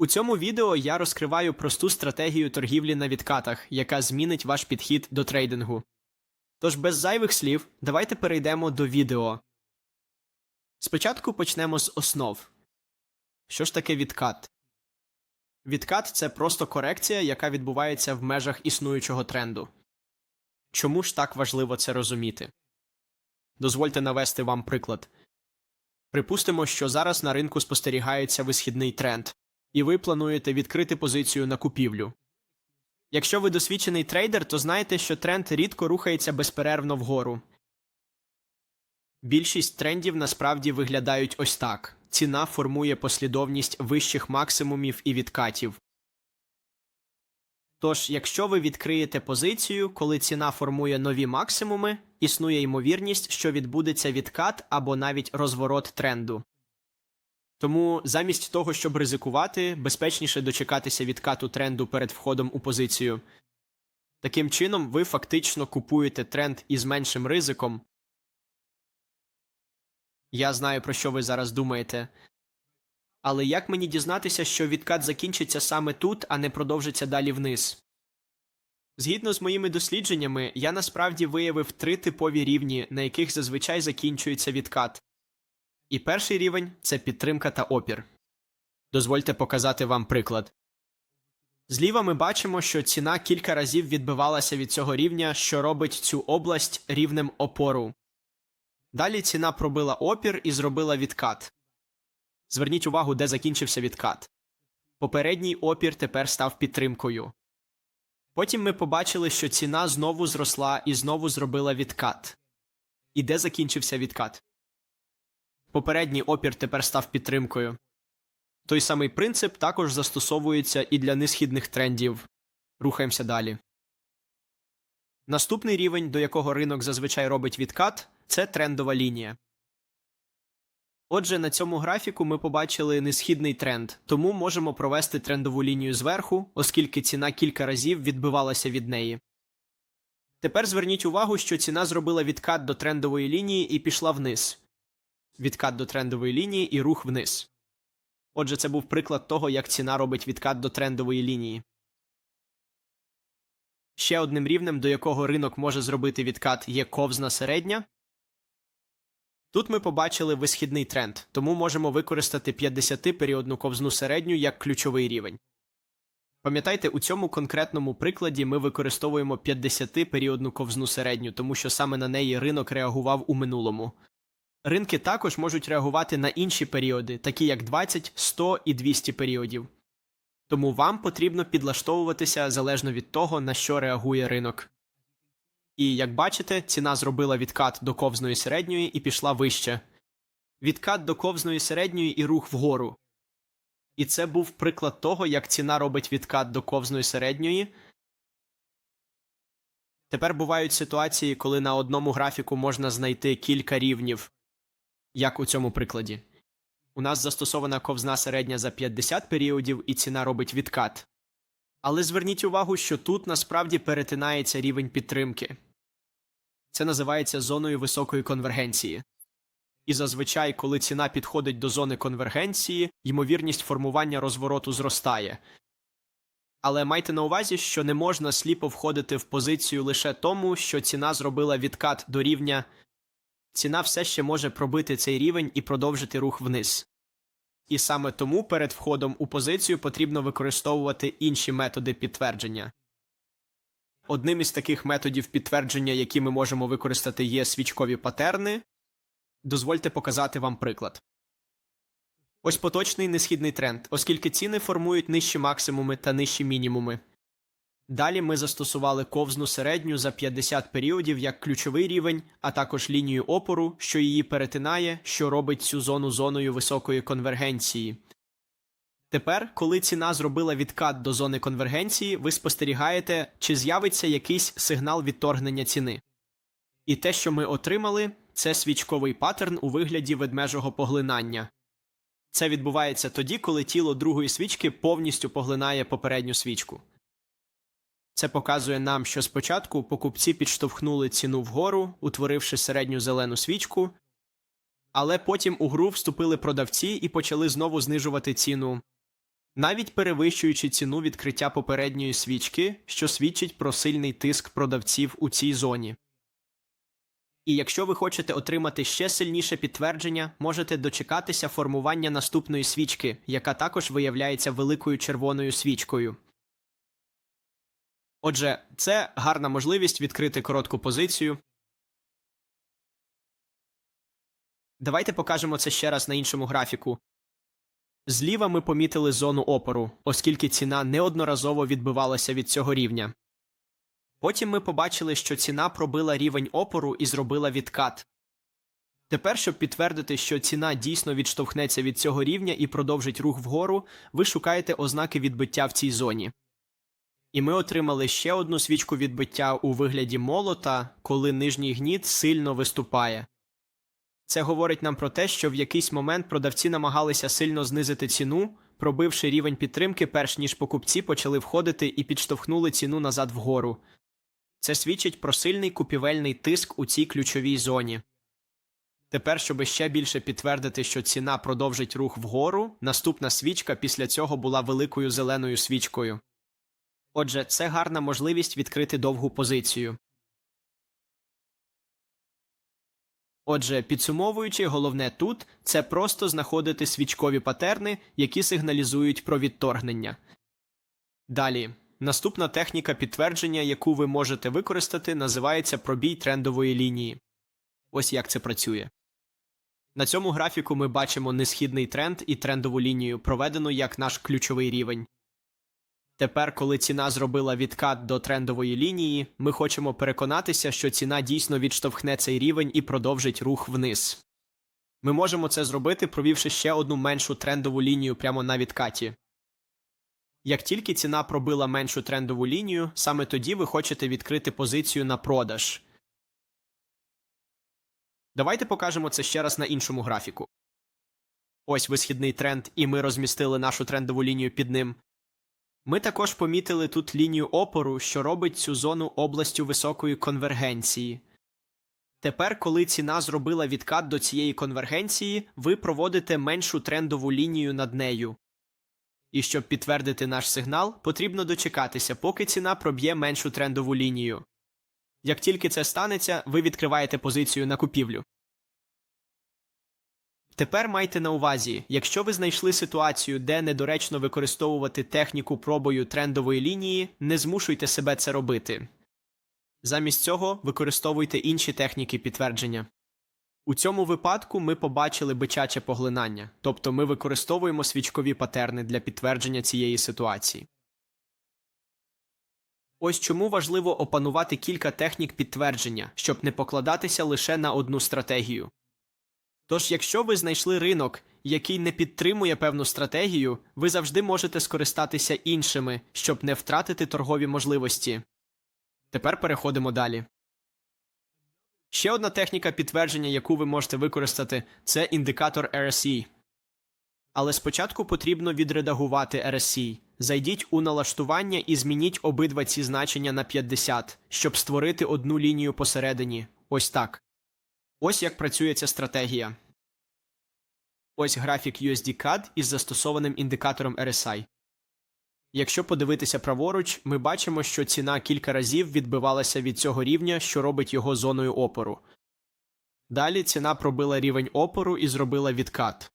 У цьому відео я розкриваю просту стратегію торгівлі на відкатах, яка змінить ваш підхід до трейдингу. Тож без зайвих слів, давайте перейдемо до відео. Спочатку почнемо з основ. Що ж таке відкат? Відкат це просто корекція, яка відбувається в межах існуючого тренду. Чому ж так важливо це розуміти? Дозвольте навести вам приклад. Припустимо, що зараз на ринку спостерігається висхідний тренд, і ви плануєте відкрити позицію на купівлю. Якщо ви досвідчений трейдер, то знаєте, що тренд рідко рухається безперервно вгору. Більшість трендів насправді виглядають ось так: ціна формує послідовність вищих максимумів і відкатів. Тож, якщо ви відкриєте позицію, коли ціна формує нові максимуми, існує ймовірність, що відбудеться відкат або навіть розворот тренду. Тому замість того, щоб ризикувати, безпечніше дочекатися відкату тренду перед входом у позицію. Таким чином, ви фактично купуєте тренд із меншим ризиком. Я знаю, про що ви зараз думаєте. Але як мені дізнатися, що відкат закінчиться саме тут, а не продовжиться далі вниз? Згідно з моїми дослідженнями, я насправді виявив три типові рівні, на яких зазвичай закінчується відкат. І перший рівень це підтримка та опір. Дозвольте показати вам приклад. Зліва ми бачимо, що ціна кілька разів відбивалася від цього рівня, що робить цю область рівнем опору. Далі ціна пробила опір і зробила відкат. Зверніть увагу, де закінчився відкат. Попередній опір тепер став підтримкою. Потім ми побачили, що ціна знову зросла і знову зробила відкат. І де закінчився відкат? Попередній опір тепер став підтримкою. Той самий принцип також застосовується і для несхідних трендів. Рухаємося далі. Наступний рівень, до якого ринок зазвичай робить відкат, це трендова лінія. Отже, на цьому графіку ми побачили несхідний тренд, тому можемо провести трендову лінію зверху, оскільки ціна кілька разів відбивалася від неї. Тепер зверніть увагу, що ціна зробила відкат до трендової лінії і пішла вниз. Відкат до трендової лінії і рух вниз. Отже, це був приклад того, як ціна робить відкат до трендової лінії. Ще одним рівнем, до якого ринок може зробити відкат, є ковзна середня. Тут ми побачили висхідний тренд, тому можемо використати 50-періодну ковзну середню як ключовий рівень. Пам'ятайте, у цьому конкретному прикладі ми використовуємо 50-періодну ковзну середню, тому що саме на неї ринок реагував у минулому. Ринки також можуть реагувати на інші періоди, такі як 20, 100 і 200 періодів. Тому вам потрібно підлаштовуватися залежно від того, на що реагує ринок. І як бачите, ціна зробила відкат до ковзної середньої і пішла вище. Відкат до ковзної середньої і рух вгору. І це був приклад того, як ціна робить відкат до ковзної середньої. Тепер бувають ситуації, коли на одному графіку можна знайти кілька рівнів, як у цьому прикладі. У нас застосована ковзна середня за 50 періодів, і ціна робить відкат. Але зверніть увагу, що тут насправді перетинається рівень підтримки. Це називається зоною високої конвергенції. І зазвичай, коли ціна підходить до зони конвергенції, ймовірність формування розвороту зростає. Але майте на увазі, що не можна сліпо входити в позицію лише тому, що ціна зробила відкат до рівня, ціна все ще може пробити цей рівень і продовжити рух вниз. І саме тому перед входом у позицію потрібно використовувати інші методи підтвердження. Одним із таких методів підтвердження, які ми можемо використати, є свічкові патерни. Дозвольте показати вам приклад. Ось поточний несхідний тренд, оскільки ціни формують нижчі максимуми та нижчі мінімуми. Далі ми застосували ковзну середню за 50 періодів як ключовий рівень, а також лінію опору, що її перетинає, що робить цю зону зоною високої конвергенції. Тепер, коли ціна зробила відкат до зони конвергенції, ви спостерігаєте, чи з'явиться якийсь сигнал відторгнення ціни. І те, що ми отримали, це свічковий паттерн у вигляді ведмежого поглинання. Це відбувається тоді, коли тіло другої свічки повністю поглинає попередню свічку. Це показує нам, що спочатку покупці підштовхнули ціну вгору, утворивши середню зелену свічку, але потім у гру вступили продавці і почали знову знижувати ціну навіть перевищуючи ціну відкриття попередньої свічки, що свідчить про сильний тиск продавців у цій зоні. І якщо ви хочете отримати ще сильніше підтвердження, можете дочекатися формування наступної свічки, яка також виявляється великою червоною свічкою. Отже, це гарна можливість відкрити коротку позицію. Давайте покажемо це ще раз на іншому графіку. Зліва ми помітили зону опору, оскільки ціна неодноразово відбивалася від цього рівня. Потім ми побачили, що ціна пробила рівень опору і зробила відкат. Тепер, щоб підтвердити, що ціна дійсно відштовхнеться від цього рівня і продовжить рух вгору, ви шукаєте ознаки відбиття в цій зоні. І ми отримали ще одну свічку відбиття у вигляді молота, коли нижній гніт сильно виступає. Це говорить нам про те, що в якийсь момент продавці намагалися сильно знизити ціну, пробивши рівень підтримки, перш ніж покупці почали входити і підштовхнули ціну назад вгору. Це свідчить про сильний купівельний тиск у цій ключовій зоні. Тепер, щоб ще більше підтвердити, що ціна продовжить рух вгору, наступна свічка після цього була великою зеленою свічкою. Отже, це гарна можливість відкрити довгу позицію. Отже, підсумовуючи, головне тут це просто знаходити свічкові патерни, які сигналізують про відторгнення. Далі, наступна техніка підтвердження, яку ви можете використати, називається пробій трендової лінії. Ось як це працює. На цьому графіку ми бачимо несхідний тренд і трендову лінію, проведену як наш ключовий рівень. Тепер, коли ціна зробила відкат до трендової лінії, ми хочемо переконатися, що ціна дійсно відштовхне цей рівень і продовжить рух вниз. Ми можемо це зробити, провівши ще одну меншу трендову лінію прямо на відкаті. Як тільки ціна пробила меншу трендову лінію, саме тоді ви хочете відкрити позицію на продаж. Давайте покажемо це ще раз на іншому графіку. Ось висхідний тренд, і ми розмістили нашу трендову лінію під ним. Ми також помітили тут лінію опору, що робить цю зону областю високої конвергенції. Тепер, коли ціна зробила відкат до цієї конвергенції, ви проводите меншу трендову лінію над нею. І щоб підтвердити наш сигнал, потрібно дочекатися, поки ціна проб'є меншу трендову лінію. Як тільки це станеться, ви відкриваєте позицію на купівлю. Тепер майте на увазі, якщо ви знайшли ситуацію, де недоречно використовувати техніку пробою трендової лінії, не змушуйте себе це робити. Замість цього використовуйте інші техніки підтвердження. У цьому випадку ми побачили бичаче поглинання, тобто ми використовуємо свічкові патерни для підтвердження цієї ситуації. Ось чому важливо опанувати кілька технік підтвердження, щоб не покладатися лише на одну стратегію. Тож, якщо ви знайшли ринок, який не підтримує певну стратегію, ви завжди можете скористатися іншими, щоб не втратити торгові можливості. Тепер переходимо далі. Ще одна техніка підтвердження, яку ви можете використати, це індикатор RSI. Але спочатку потрібно відредагувати RSI. Зайдіть у налаштування і змініть обидва ці значення на 50, щоб створити одну лінію посередині. Ось так. Ось як працює ця стратегія. Ось графік USD-CAD із застосованим індикатором RSI. Якщо подивитися праворуч, ми бачимо, що ціна кілька разів відбивалася від цього рівня, що робить його зоною опору. Далі ціна пробила рівень опору і зробила відкат.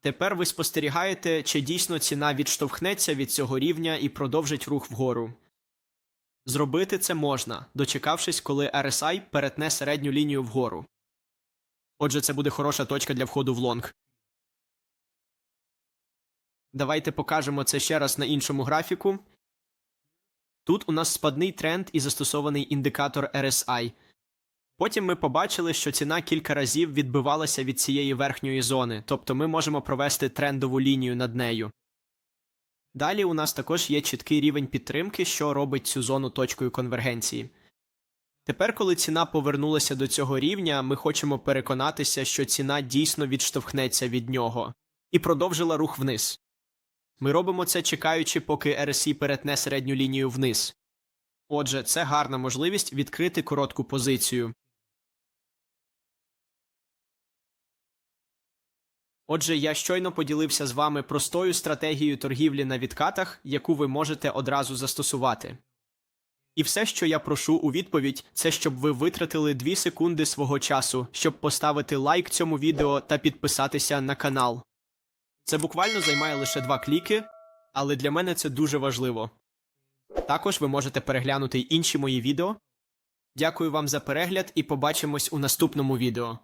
Тепер ви спостерігаєте, чи дійсно ціна відштовхнеться від цього рівня і продовжить рух вгору. Зробити це можна, дочекавшись, коли RSI перетне середню лінію вгору. Отже, це буде хороша точка для входу в лонг. Давайте покажемо це ще раз на іншому графіку. Тут у нас спадний тренд і застосований індикатор RSI. Потім ми побачили, що ціна кілька разів відбивалася від цієї верхньої зони, тобто ми можемо провести трендову лінію над нею. Далі у нас також є чіткий рівень підтримки, що робить цю зону точкою конвергенції. Тепер, коли ціна повернулася до цього рівня, ми хочемо переконатися, що ціна дійсно відштовхнеться від нього, і продовжила рух вниз. Ми робимо це чекаючи, поки RSI перетне середню лінію вниз. Отже, це гарна можливість відкрити коротку позицію. Отже, я щойно поділився з вами простою стратегією торгівлі на відкатах, яку ви можете одразу застосувати. І все, що я прошу у відповідь, це щоб ви витратили 2 секунди свого часу, щоб поставити лайк цьому відео та підписатися на канал. Це буквально займає лише два кліки, але для мене це дуже важливо. Також ви можете переглянути інші мої відео. Дякую вам за перегляд і побачимось у наступному відео.